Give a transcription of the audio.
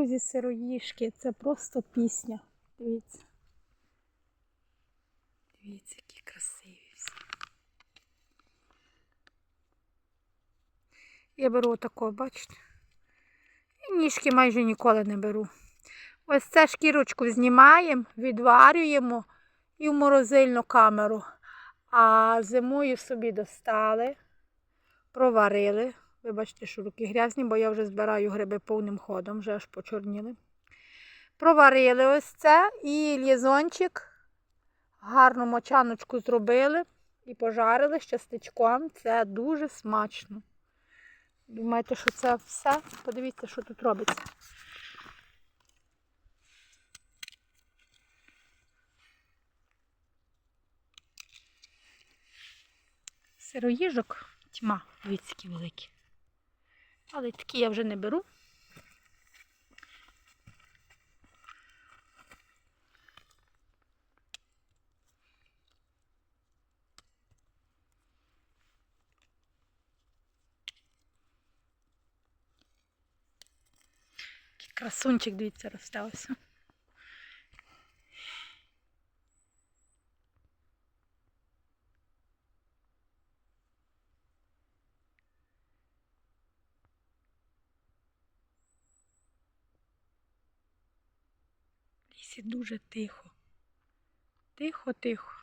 друзі, сироїшки. Це просто пісня. Дивіться. Дивіться, які красиві всі. Я беру отако, бачите? І ніжки майже ніколи не беру. Ось це шкірочку знімаємо, відварюємо і в морозильну камеру. А зимою собі достали, проварили. Вибачте, що руки грязні, бо я вже збираю гриби повним ходом, вже аж почорніли. Проварили ось це і лізончик, гарну мочаночку зробили і пожарили з частичком. Це дуже смачно. Думаєте, що це все? Подивіться, що тут робиться. Сироїжок тьма, які великі. Але такі я вже не беру. Красунчик, дивіться, росте лісі дуже тихо. Тихо, тихо.